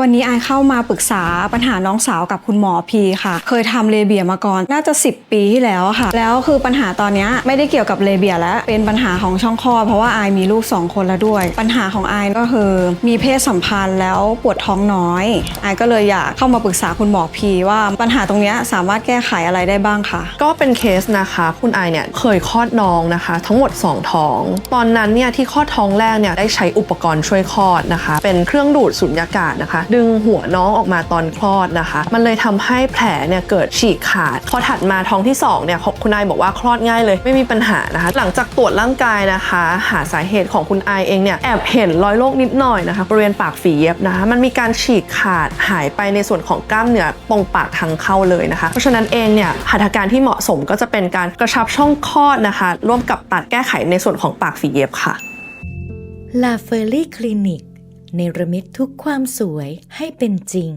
วันนี้ไอเข้ามาปรึกษาปัญหาน้องสาวกับคุณหมอพีค่ะ เคยทำเลเบียมาก่อนน่าจะ 10 ปีที่แล้วค่ะ แล้วคือปัญหาตอนนี้ไม่ได้เกี่ยวกับเลเบียแล้ว เป็นปัญหาของช่องคลอดเพราะว่าไอายมีลูก 2 คนแล้วด้วย ปัญหาของไอก็คือ มีเพศสัมพันธ์แล้วปวดท้องน้อยไอก็เลยอยากเข้ามาปรึกษาคุณหมอพีว่าปัญหาตรงนี้สามารถแก้ไขอะไรได้บ้างคะก็เป็นเคสนะคะ คุณไอเนี่ยเคยคลอดน้องนะคะ ทั้งหมด 2 ท้อง ตอนนั้นเนี่ยที่คลอดท้องแรกเนี่ยได้ใช้อุปกรณ์ช่วยคลอดนะคะ เป็นเครื่องดูดสุญญากาศนะคะดึงหัวน้องออกมาตอนคลอดนะคะ มันเลยทำให้แผลเนี่ยเกิดฉีกขาด พอถัดมาท้องที่2เนี่ยคุณไอบอกว่าคลอดง่ายเลย ไม่มีปัญหานะคะ หลังจากตรวจร่างกายนะคะ หาสาเหตุของคุณไอเองเนี่ยแอบเห็นรอยโรคนิดหน่อยนะคะบริเวณปากฝีเย็บนะคะ มันมีการฉีกขาดหายไปในส่วนของกล้ามเนื้อตรงปากทางเข้าเลยนะคะ เพราะฉะนั้นเองเนี่ยหัตถการที่เหมาะสมก็จะเป็นการกระชับช่องคลอดนะคะ ร่วมกับตัดแก้ไขในส่วนของปากฝีเย็บค่ะลาเฟอรี่คลินิก เนรมิตทุกความสวยให้เป็นจริง